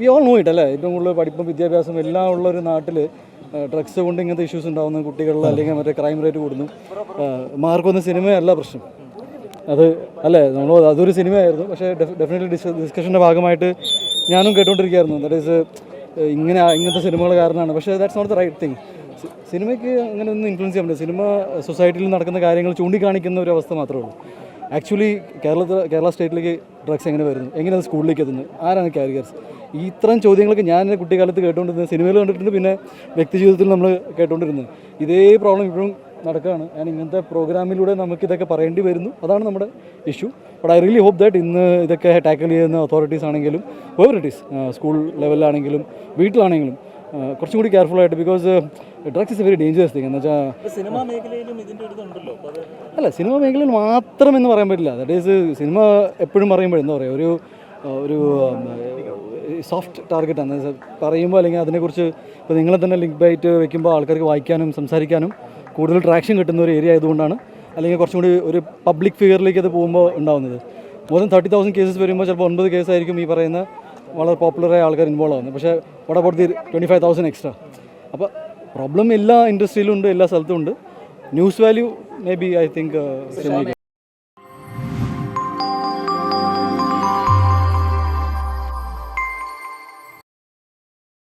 We all no it അല്ലേ? ഏറ്റവും കൂടുതൽ പഠിപ്പും വിദ്യാഭ്യാസം എല്ലാം ഉള്ള ഒരു നാട്ടിൽ ഡ്രഗ്സ് കൊണ്ട് ഇങ്ങനത്തെ ഇഷ്യൂസ് ഉണ്ടാകുന്നു കുട്ടികളിൽ അല്ലെങ്കിൽ മറ്റേ ക്രൈം റേറ്റ് കൂടുന്നു. മാർക്കൊന്നും സിനിമയല്ല പ്രശ്നം. അത് അല്ലേ? നമ്മൾ അതൊരു സിനിമയായിരുന്നു. പക്ഷേ ഡെഫിനറ്റ്ലി ഡിസ് ഡിസ്കഷന്റെ ഭാഗമായിട്ട് ഞാനും കേട്ടുകൊണ്ടിരിക്കുകയായിരുന്നു ദാറ്റ് ഈസ് ഇങ്ങനെ ഇങ്ങനത്തെ സിനിമകൾ കാരണമാണ്. പക്ഷേ that's not the right thing സിനിമയ്ക്ക് അങ്ങനെ ഒന്നും ഇൻഫ്ലുവൻസ് ചെയ്യാൻ പറ്റില്ല. സിനിമ സൊസൈറ്റിയിൽ നടക്കുന്ന കാര്യങ്ങൾ ചൂണ്ടിക്കാണിക്കുന്ന ഒരു അവസ്ഥ മാത്രമേ ഉള്ളൂ. ആക്ച്വലി കേരളത്തിൽ കേരള സ്റ്റേറ്റിലേക്ക് ഡ്രഗ്സ് എങ്ങനെ വരുന്നു എങ്ങനെ അത് സ്കൂളിലേക്ക് എത്തുന്നു ആരാണ് കാരിയേഴ്സ് ഈ ഇത്തരം ചോദ്യങ്ങളൊക്കെ ഞാൻ കുട്ടിക്കാലത്ത് കേട്ടുകൊണ്ടിരുന്നത് സിനിമയിൽ കണ്ടിട്ടുണ്ട് പിന്നെ വ്യക്തി ജീവിതത്തിൽ നമ്മൾ കേട്ടുകൊണ്ടിരുന്നത്. ഇതേ പ്രോബ്ലം ഇപ്പോഴും നടക്കുകയാണ്. ഞാൻ ഇങ്ങനത്തെ പ്രോഗ്രാമിലൂടെ നമുക്ക് ഇതൊക്കെ പറയേണ്ടി വരുന്നു. അതാണ് നമ്മുടെ issue but I really hope that ഇന്ന് ഇതൊക്കെ ടാക്കിൾ ചെയ്യുന്ന അതോറിറ്റീസ് ആണെങ്കിലും ഈസ് സ്കൂൾ ലെവലിലാണെങ്കിലും വീട്ടിലാണെങ്കിലും കുറച്ചും കൂടി കെയർഫുൾ ആയിട്ട് because drugs is very dangerous thing എന്ന് വെച്ചാൽ സിനിമാ മേഖലയിലും അല്ല സിനിമ മേഖലയിൽ മാത്രം എന്ന് പറയാൻ പറ്റില്ല. ദാറ്റ് ഈസ് സിനിമ എപ്പോഴും പറയുമ്പോൾ എന്താ പറയുക ഒരു ഒരു സോഫ്റ്റ് ടാർഗറ്റ് ടാർഗറ്റാണ് പറയുമ്പോൾ അല്ലെങ്കിൽ അതിനെക്കുറിച്ച് ഇപ്പോൾ നിങ്ങളെ തന്നെ ലിങ്ക് ബൈറ്റ് വെക്കുമ്പോൾ ആൾക്കാർക്ക് വായിക്കാനും സംസാരിക്കാനും കൂടുതൽ ട്രാക്ഷൻ കിട്ടുന്ന ഒരു ഏരിയ ആയതുകൊണ്ടാണ് അല്ലെങ്കിൽ കുറച്ചും കൂടി ഒരു പബ്ലിക് ഫിഗറിലേക്ക് അത് പോകുമ്പോൾ ഉണ്ടാവുന്നത്. More than thirty thousand cases വരുമ്പോൾ ചിലപ്പോൾ ഒൻപത് കേസായിരിക്കും ഈ പറയുന്ന വളരെ പോപ്പുലറായ ആൾക്കാർ ഇൻവോൾവ് ആവുന്നത് പക്ഷേ what about twenty five thousand extra അപ്പോൾ പ്രോബ്ലം എല്ലാ ഇൻഡസ്ട്രിയിലും ഉണ്ട് എല്ലാ സ്ഥലത്തും ഉണ്ട്. News value maybe I think